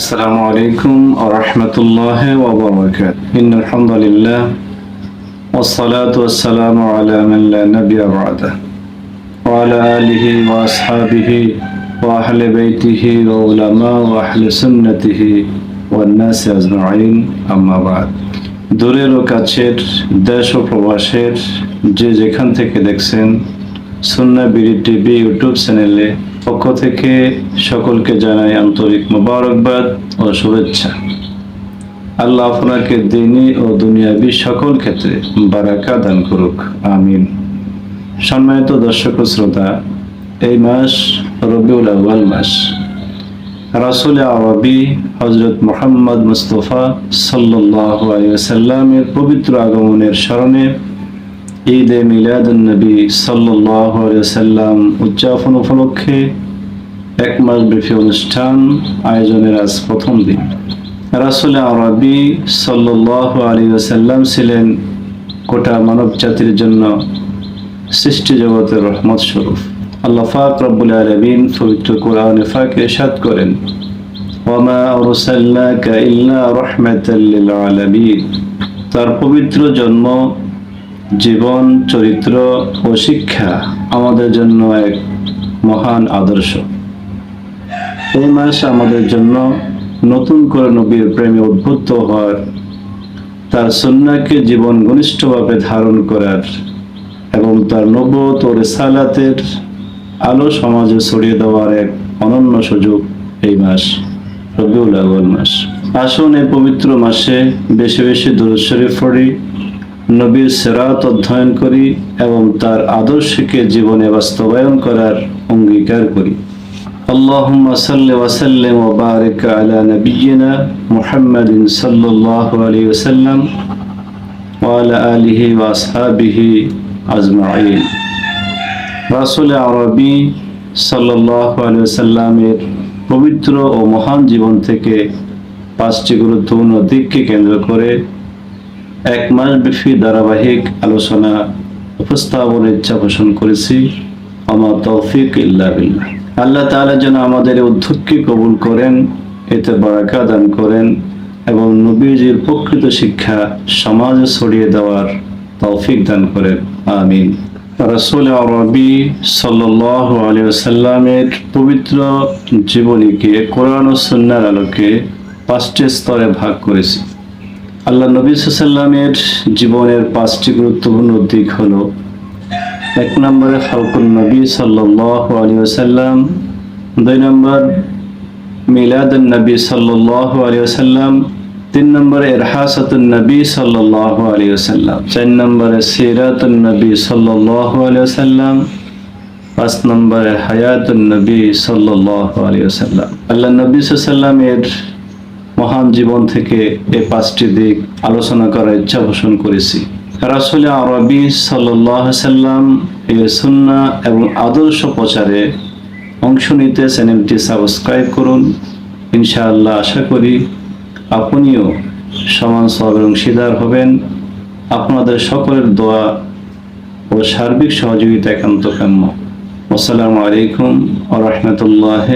السلام عليكم ورحمة الله وبركاته إن الحمد لله والصلاة والسلام على من لا نبي بعده وعلى آله وأصحابه وأهل بيته وعلماء وأهل سنته والناس أجمعين أما بعد দূরের ও কাছের দেশ ও প্রবাসের যে যেখান থেকে দেখছেন সুন্না বিডি টিভি ইউটিউব চ্যানেলে পক্ষ থেকে সকলকে জানাই আন্তরিক মোবারকবাদ ও শুভেচ্ছা। আল্লাহ আপনাকে দিনী ও দুনিয়াবি সকল ক্ষেত্রে বারাকা দান করুক, আমিন। সম্মানিত দর্শক শ্রোতা, এই মাস রবিউল আউয়াল মাস। রাসুল আরবি হজরত মোহাম্মদ মুস্তফা সাল্লাহ সাল্লামের পবিত্র আগমনের স্মরণে ঈদ মিলাদুন্নবী সাল্লাহ সাল্লাম উদযাপন উপলক্ষে এক মাস ব্যাপী অনুষ্ঠান আয়োজনের আজ প্রথম দিন। রাসুল আরবি সাল্লাহ আলী সাল্লাম ছিলেন গোটা মানব জাতির জন্য সৃষ্টি জগতের রহমত স্বরূপ। আল্লাহ ফাক রব্বুল আলমিন পবিত্র কোরআন ফাক এরশাদ করেন তার পবিত্র জন্ম জীবন, চরিত্র ও শিক্ষা আমাদের জন্য এক মহান আদর্শ। এই মাস আমাদের জন্য নতুন করে নবীর প্রেমে উদ্বুদ্ধ হওয়ার, তার সন্ন্যাকে জীবন ঘনিষ্ঠভাবে ধারণ করার এবং তার নবত ও রেসালাতের আলো সমাজে ছড়িয়ে দেওয়ার এক অনন্য সুযোগ এই মাস, রবিউল আউয়াল মাস। আসুন এই পবিত্র মাসে বেশি বেশি দূর শরীফ পড়ি। নবীর সেরাত অধ্যয়ন করি এবং তার আদর্শকে জীবনে বাস্তবায়ন করার অঙ্গীকার করি اللهم صل وسلم وبارك على نبينا محمد صلى الله عليه وسلم وعلى آله وأصحابه أجمعين রাসুল আরবি সাল্লাহ সাল্লামের পবিত্র ও মহান জীবন থেকে পাঁচটি গুরুত্বপূর্ণ দিককে কেন্দ্র করে এক মাস ব্যাপী ধারাবাহিক আলোচনা উপস্থাপনের ইচ্ছা পোষণ করেছি। আমার তৌফিক ইল্লা বিল্লাহ। আল্লাহ তাআলা যেন আমাদের উদ্যোগকে কবুল করেন, এতে বারাকা দান করেন এবং নবীজির প্রকৃত শিক্ষা সমাজে ছড়িয়ে দেওয়ার তৌফিক দান করেন। আমিন। রাসূল আরবি সাল্লাল্লাহু আলাইহি ওয়াসাল্লামের পবিত্র জীবনীকে কোরআন ও সুন্নাহর আলোকে পাঁচটি স্তরে ভাগ করেছি। আল্লাহ নবী সাল্লামের জীবনের পাঁচটি গুরুত্বপূর্ণ দিক হলো, এক নম্বরে খালকুল নবী সাল্লাহ আলী দুই নম্বর মিলাদ নবী সাল্লাহ আলী তিন নম্বরে এরহাসাতুল নবী সাল্লাহ আলী চার নম্বরে সিরাতুল নবী সাল্লাহ আলী পাঁচ নম্বরে হায়াতুল নবী সাল্লাহ আলী আল্লাহ নবী সাল্লামের মহান জীবন থেকে এ পাঁচটি দিক আলোচনা করার ইচ্ছা পোষণ করেছি। রাসুল আরবি সাল্লাম এ সুন্না এবং আদর্শ প্রচারে অংশ নিতে চ্যানেলটি সাবস্ক্রাইব করুন। ইনশাআল্লাহ আশা করি আপনিও সমান সবের অংশীদার হবেন। আপনাদের সকলের দোয়া ও সার্বিক সহযোগিতা একান্ত কাম্য আসসালামু আলাইকুম আ রহমতুল্লাহ